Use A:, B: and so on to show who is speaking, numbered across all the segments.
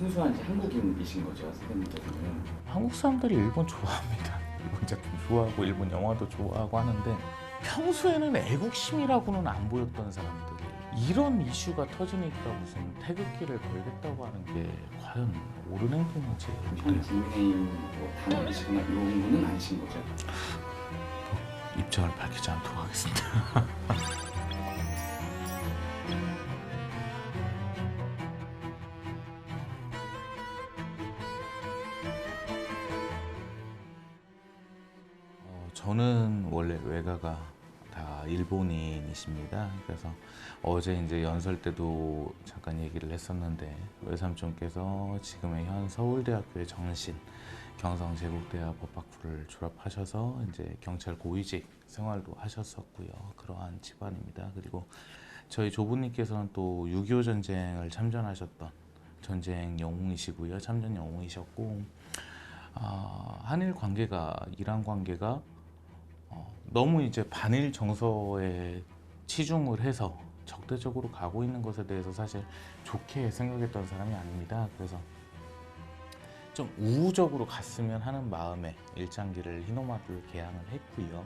A: 순수한 한국인이신 거죠 선생님께서는.
B: 한국 사람들이 일본 좋아합니다. 일본 작품 좋아하고 일본 영화도 좋아하고 하는데 평소에는 애국심이라고는 안 보였던 사람들이 이런 이슈가 터지니까 무슨 태극기를 걸겠다고 하는 게 과연 옳은 행동인지
A: 현 국민의힘 뭐 당원이시거나 이런 분은 아니신 거죠.
B: 입장을 밝히지 않도록 하겠습니다. 외가가 다 일본인이십니다. 그래서 어제 이제 연설 때도 잠깐 얘기를 했었는데 외삼촌께서 지금의 현 서울대학교의 정신 경성제국대학 법학부를 졸업하셔서 이제 경찰 고위직 생활도 하셨었고요. 그러한 집안입니다. 그리고 저희 조부님께서는 또 6.25 전쟁을 참전하셨던 전쟁 영웅이시고요. 참전 영웅이셨고 아, 한일 관계가 이란 관계가 어, 너무 이제 반일 정서에 치중을 해서 적대적으로 가고 있는 것에 대해서 사실 좋게 생각했던 사람이 아닙니다. 그래서 좀 우호적으로 갔으면 하는 마음에 일장기를 히노마루를 개항을 했고요.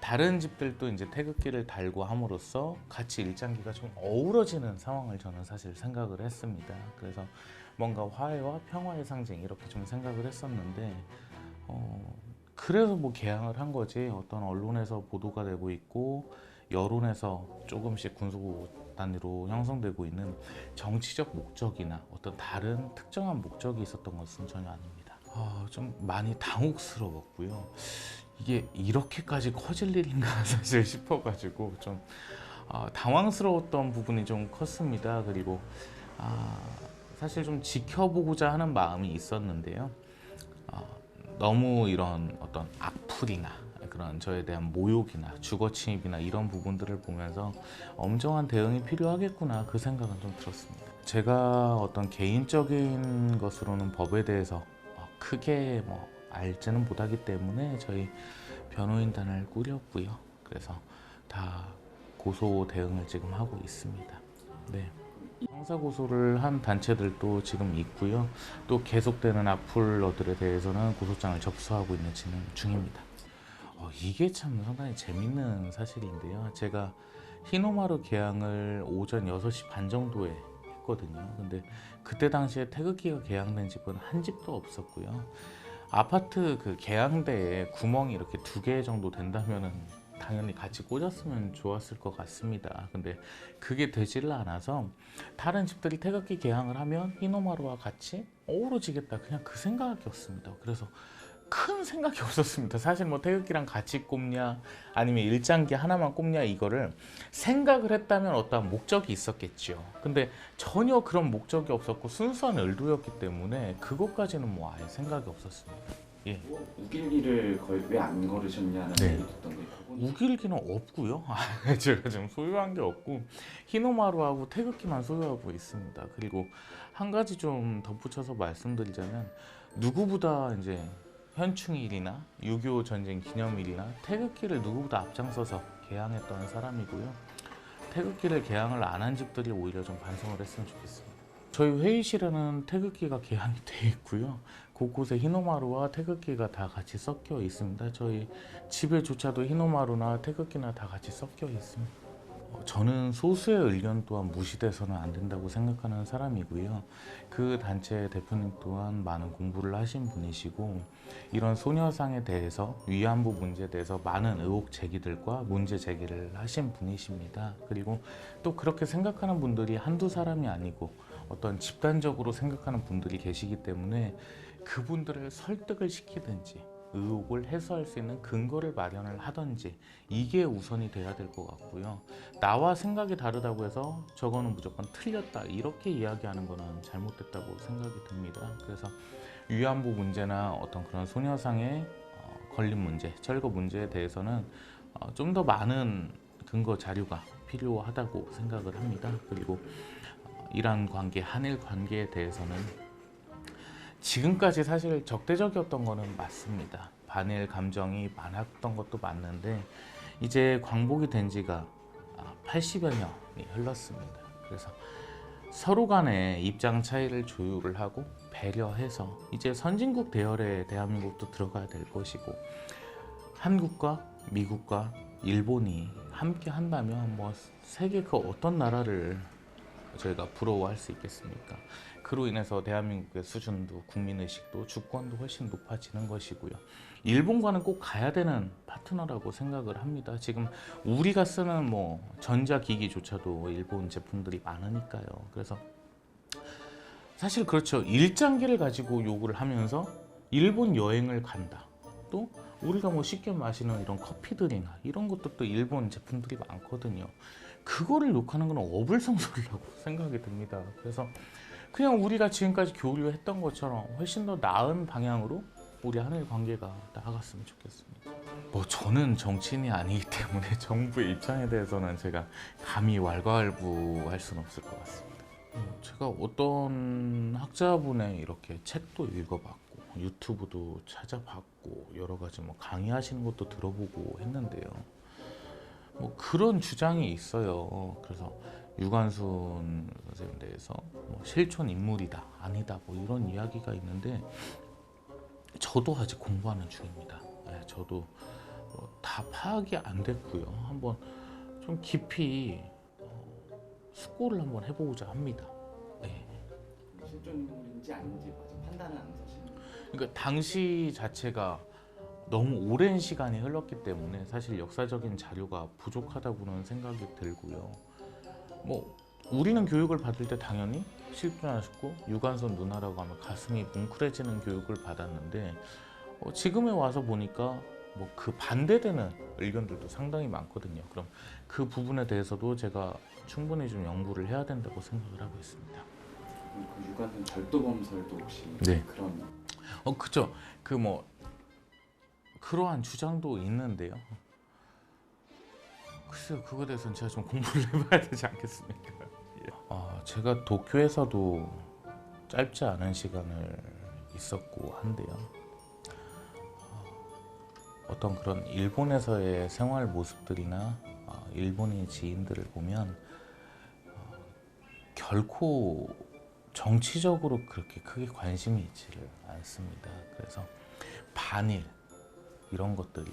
B: 다른 집들도 이제 태극기를 달고 함으로써 같이 일장기가 좀 어우러지는 상황을 저는 사실 생각을 했습니다. 그래서 뭔가 화해와 평화의 상징 이렇게 좀 생각을 했었는데 어, 그래서 뭐 개항을 한 거지 어떤 언론에서 보도가 되고 있고 여론에서 조금씩 군소 단위로 형성되고 있는 정치적 목적이나 어떤 다른 특정한 목적이 있었던 것은 전혀 아닙니다. 아, 좀 많이 당혹스러웠고요. 이게 이렇게까지 커질 일인가 사실 싶어가지고 좀 아, 당황스러웠던 부분이 좀 컸습니다. 그리고 아, 사실 좀 지켜보고자 하는 마음이 있었는데요. 아, 너무 이런 어떤 악플이나 그런 저에 대한 모욕이나 주거 침입이나 이런 부분들을 보면서 엄정한 대응이 필요하겠구나 그 생각은 좀 들었습니다. 제가 어떤 개인적인 것으로는 법에 대해서 어, 크게 뭐 알지는 못하기 때문에 저희 변호인단을 꾸렸고요. 그래서 다 고소 대응을 지금 하고 있습니다. 네. 형사 고소를 한 단체들도 지금 있고요. 또 계속되는 악플러들에 대해서는 고소장을 접수하고 있는 진행 중입니다. 어, 이게 참 상당히 재밌는 사실인데요. 제가 히노마루 개항을 오전 6시 반 정도에 했거든요. 근데 그때 당시에 태극기가 개항된 집은 한 집도 없었고요. 아파트 그 개항대에 구멍이 이렇게 두 개 정도 된다면은 당연히 같이 꽂았으면 좋았을 것 같습니다. 근데 그게 되지를 않아서 다른 집들이 태극기 개항을 하면 히노마루와 같이 어우러지겠다 그냥 그 생각이었습니다. 그래서 큰 생각이 없었습니다. 사실 뭐 태극기랑 같이 꼽냐 아니면 일장기 하나만 꼽냐 이거를 생각을 했다면 어떠한 목적이 있었겠죠. 근데 전혀 그런 목적이 없었고 순수한 의도였기 때문에 그것까지는 뭐 아예 생각이 없었습니다. 예.
A: 뭐 우길기를 왜 안 걸으셨냐는
B: 네.
A: 얘기 듣던데 그건
B: 우길기는 없고요. 제가 지금 소유한 게 없고 히노마루하고 태극기만 소유하고 있습니다. 그리고 한 가지 좀 덧붙여서 말씀드리자면 누구보다 이제 현충일이나 6.25 전쟁 기념일이나 태극기를 누구보다 앞장서서 개항했던 사람이고요. 태극기를 개항을 안 한 집들이 오히려 좀 반성을 했으면 좋겠습니다. 저희 회의실에는 태극기가 개항이 돼 있고요. 곳곳에 히노마루와 태극기가 다 같이 섞여 있습니다. 저희 집에조차도 히노마루나 태극기나 다 같이 섞여 있습니다. 어, 저는 소수의 의견 또한 무시돼서는 안 된다고 생각하는 사람이고요. 그 단체 대표님 또한 많은 공부를 하신 분이시고 이런 소녀상에 대해서 위안부 문제에 대해서 많은 의혹 제기들과 문제 제기를 하신 분이십니다. 그리고 또 그렇게 생각하는 분들이 한두 사람이 아니고 어떤 집단적으로 생각하는 분들이 계시기 때문에 그분들을 설득을 시키든지 의혹을 해소할 수 있는 근거를 마련을 하든지 이게 우선이 돼야 될 것 같고요. 나와 생각이 다르다고 해서 저거는 무조건 틀렸다 이렇게 이야기하는 거는 잘못됐다고 생각이 듭니다. 그래서 위안부 문제나 어떤 그런 소녀상의 어, 걸린 문제, 철거 문제에 대해서는 어, 좀더 많은 근거 자료가 필요하다고 생각을 합니다. 그리고 어, 이란 관계, 한일 관계에 대해서는 지금까지 사실 적대적이었던 거는 맞습니다. 반일 감정이 많았던 것도 맞는데 이제 광복이 된 지가 80여 년이 흘렀습니다. 그래서 서로 간의 입장 차이를 조율을 하고 배려해서 이제 선진국 대열에 대한민국도 들어가야 될 것이고 한국과 미국과 일본이 함께 한다면 뭐 세계 그 어떤 나라를 저희가 부러워할 수 있겠습니까? 그로 인해서 대한민국의 수준도 국민의식도 주권도 훨씬 높아지는 것이고요. 일본과는 꼭 가야 되는 파트너라고 생각을 합니다. 지금 우리가 쓰는 뭐 전자기기조차도 일본 제품들이 많으니까요. 그래서 사실 그렇죠. 일장기를 가지고 요구를 하면서 일본 여행을 간다. 또 우리가 뭐 쉽게 마시는 이런 커피들이나 이런 것도 또 일본 제품들이 많거든요. 그거를 욕하는 건 어불성설이라고 생각이 듭니다. 그래서 그냥 우리가 지금까지 교류했던 것처럼 훨씬 더 나은 방향으로 우리 한일 관계가 나아갔으면 좋겠습니다. 뭐 저는 정치인이 아니기 때문에 정부의 입장에 대해서는 제가 감히 왈가왈부할 수는 없을 것 같습니다. 어, 제가 어떤 학자분의 이렇게 책도 읽어봤고 유튜브도 찾아봤고 여러 가지 뭐 강의하시는 것도 들어보고 했는데요. 뭐 그런 주장이 있어요. 그래서 유관순 선생님 대해서 뭐 실존 인물이다 아니다 뭐 이런 이야기가 있는데 저도 아직 공부하는 중입니다. 네, 저도 뭐 다 파악이 안 됐고요. 한번 좀 깊이 어, 숙고를 한번 해보고자 합니다. 네.
A: 아닌지 판단은 안 서시는 거예요.
B: 그러니까 당시 자체가 너무 오랜 시간이 흘렀기 때문에 사실 역사적인 자료가 부족하다고는 생각이 들고요. 뭐 우리는 교육을 받을 때 당연히 실존하셨고 유관선 누나라고 하면 가슴이 뭉클해지는 교육을 받았는데 어, 지금에 와서 보니까 뭐 그 반대되는 의견들도 상당히 많거든요. 그럼 그 부분에 대해서도 제가 충분히 좀 연구를 해야 된다고 생각을 하고 있습니다.
A: 그 유관순 절도 범설도 혹시
B: 네.
A: 그런
B: 어 그죠 그 뭐 그러한 주장도 있는데요. 글쎄요 그거에 대해서는 제가 좀 공부를 해봐야 되지 않겠습니까? 예. 아 제가 도쿄에서도 짧지 않은 시간을 있었고 한데요. 어, 어떤 그런 일본에서의 생활 모습들이나 어, 일본인 지인들을 보면 어, 결코 정치적으로 그렇게 크게 관심이 있지를 않습니다. 그래서 반일 이런 것들이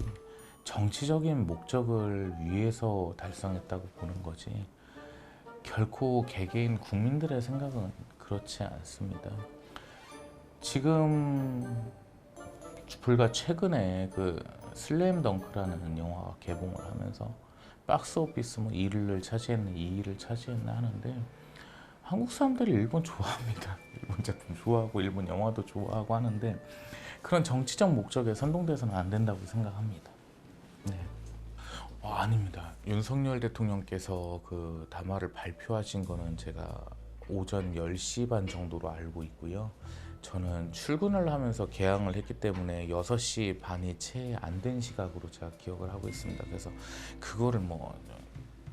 B: 정치적인 목적을 위해서 달성했다고 보는 거지 결코 개개인 국민들의 생각은 그렇지 않습니다. 지금 불과 최근에 그 슬램 덩크라는 영화가 개봉을 하면서 박스 오피스 뭐 1위를 차지했네 2위를 차지했네 하는데 한국 사람들이 일본 좋아합니다. 일본 제품 좋아하고 일본 영화도 좋아하고 하는데 그런 정치적 목적에 선동돼서는 안 된다고 생각합니다. 네. 어, 아닙니다. 윤석열 대통령께서 그 담화를 발표하신 거는 제가 오전 10시 반 정도로 알고 있고요. 저는 출근을 하면서 개항을 했기 때문에 6시 반이 채 안 된 시각으로 제가 기억을 하고 있습니다. 그래서 그거를 뭐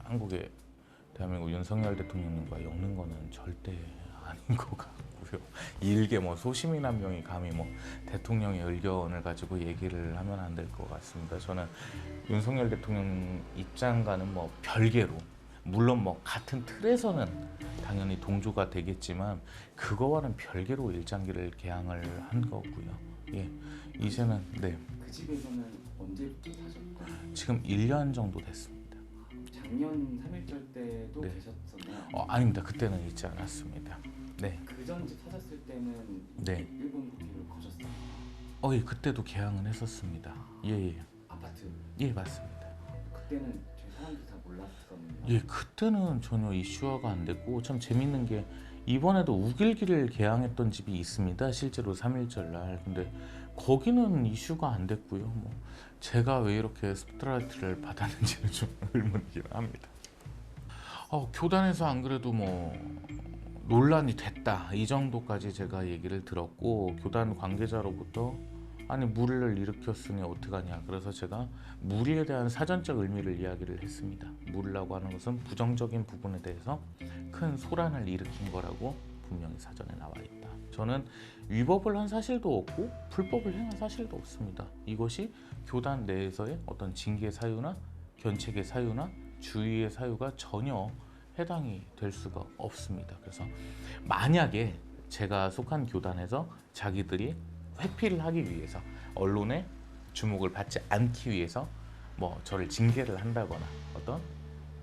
B: 한국의 대한민국 윤석열 대통령님과 엮는 거는 절대 아닌 것 같고요. 일개 뭐 소시민 한 명이 감히 뭐 대통령의 의견을 가지고 얘기를 하면 안 될 것 같습니다. 저는 윤석열 대통령 입장과는 뭐 별개로 물론 뭐 같은 틀에서는 당연히 동조가 되겠지만 그거와는 별개로 일장기를 개항을 한 거고요. 예, 이제는 네
A: 그 집에서는 언제부터 사셨고
B: 지금 1년 정도 됐습니다.
A: 작년 3.1절 때도
B: 네.
A: 계셨었나요?
B: 어, 아닙니다. 그때는 있지 않았습니다. 네,
A: 그전 집 사셨을 때는
B: 네.
A: 일본 국기를 거셨어요.
B: 어, 예, 그때도 개항은 했었습니다. 예, 예,
A: 아파트
B: 예, 맞습니다.
A: 그때는 몰랐었는데
B: 예, 그때는 전혀 이슈화가 안 됐고 참 재밌는 게 이번에도 우길기를 개항했던 집이 있습니다. 실제로 3.1절 날. 근데 거기는 이슈가 안 됐고요. 뭐 제가 왜 이렇게 스프트라이트를 받았는지는 좀 의문이긴 합니다. 어, 교단에서 안 그래도 뭐 논란이 됐다 이 정도까지 제가 얘기를 들었고 교단 관계자로부터 아니 무리를 일으켰으니 어떡하냐. 그래서 제가 무리에 대한 사전적 의미를 이야기를 했습니다. 무리라고 하는 것은 부정적인 부분에 대해서 큰 소란을 일으킨 거라고 분명히 사전에 나와 있다. 저는 위법을 한 사실도 없고 불법을 행한 사실도 없습니다. 이것이 교단 내에서의 어떤 징계 사유나 견책의 사유나 주의의 사유가 전혀 해당이 될 수가 없습니다. 그래서 만약에 제가 속한 교단에서 자기들이 회피를 하기 위해서 언론의 주목을 받지 않기 위해서 뭐 저를 징계를 한다거나 어떤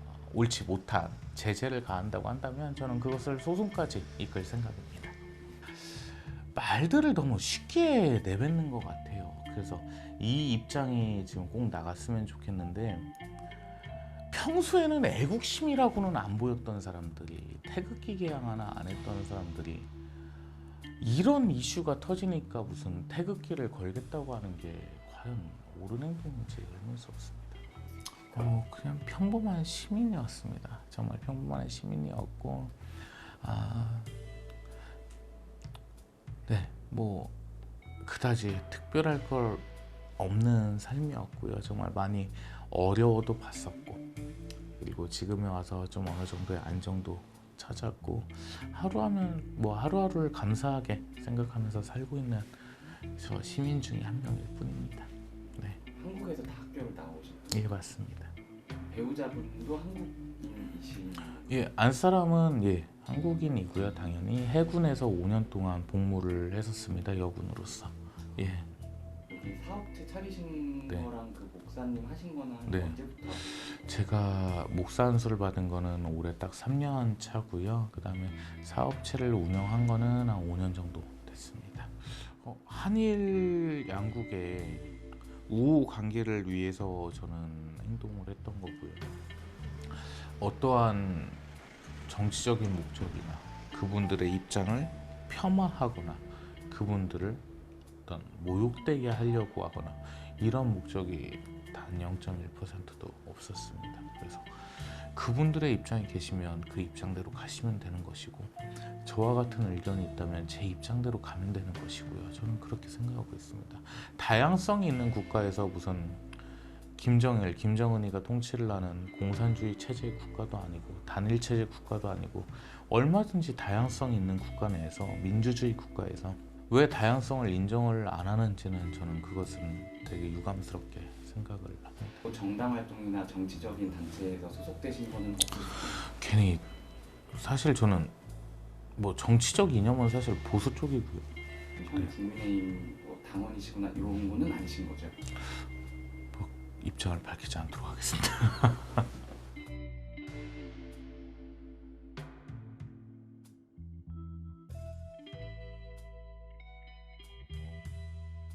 B: 어, 옳지 못한 제재를 가한다고 한다면 저는 그것을 소송까지 이끌 생각입니다. 말들을 너무 쉽게 내뱉는 것 같아요. 그래서 이 입장이 지금 꼭 나갔으면 좋겠는데 평소에는 애국심이라고는 안 보였던 사람들이 태극기 개항 하나 안 했던 사람들이 이런 이슈가 터지니까 무슨 태극기를 걸겠다고 하는 게 과연 옳은 행동인지 의문스럽습니다. 어, 그냥 평범한 시민이었습니다. 정말 평범한 시민이었고, 아, 네, 뭐 그다지 특별할 걸 없는 삶이었고요. 정말 많이 어려워도 봤었고, 그리고 지금에 와서 좀 어느 정도의 안정도 찾았고, 하루하면 뭐 하루하루를 감사하게 생각하면서 살고 있는 저 시민 중에 한 명일 뿐입니다. 네,
A: 한국에서 다 학교를 나오신
B: 예 맞습니다.
A: 배우자분도 한국인이신
B: 예, 안 사람은 예 한국인이고요. 당연히 해군에서 5년 동안 복무를 했었습니다. 여군으로서. 예,
A: 여기 사업체 차리신
B: 네.
A: 거랑 그 목사님 하신 거는 한
B: 네.
A: 언제부터?
B: 제가 목사 안수를 받은 거는 올해 딱 3년 차고요. 그다음에 사업체를 운영한 거는 한 5년 정도 됐습니다. 어, 한일 양국의 우호 관계를 위해서 저는 행동을 했던 거고요. 어떠한 정치적인 목적이나 그분들의 입장을 폄하하거나 그분들을 어떤 모욕되게 하려고 하거나 이런 목적이 단 0.1%도 없었습니다. 그래서 그분들의 입장에 계시면 그 입장대로 가시면 되는 것이고 저와 같은 의견이 있다면 제 입장대로 가면 되는 것이고요. 저는 그렇게 생각하고 있습니다. 다양성이 있는 국가에서 무슨 김정일, 김정은이가 통치를 하는 공산주의 체제의 국가도 아니고 단일 체제 국가도 아니고 얼마든지 다양성 있는 국가 내에서 민주주의 국가에서 왜 다양성을 인정을 안 하는지는 저는 그것은 되게 유감스럽게 생각을 합니다.
A: 뭐 정당 활동이나 정치적인 단체에서 소속되신 거는?
B: 괜히 사실 저는 뭐 정치적 이념은 사실 보수 쪽이고요.
A: 현 국민의힘 뭐 당원이시거나 이런 거는 아니신 거죠?
B: 입장을 밝히지 않도록 하겠습니다.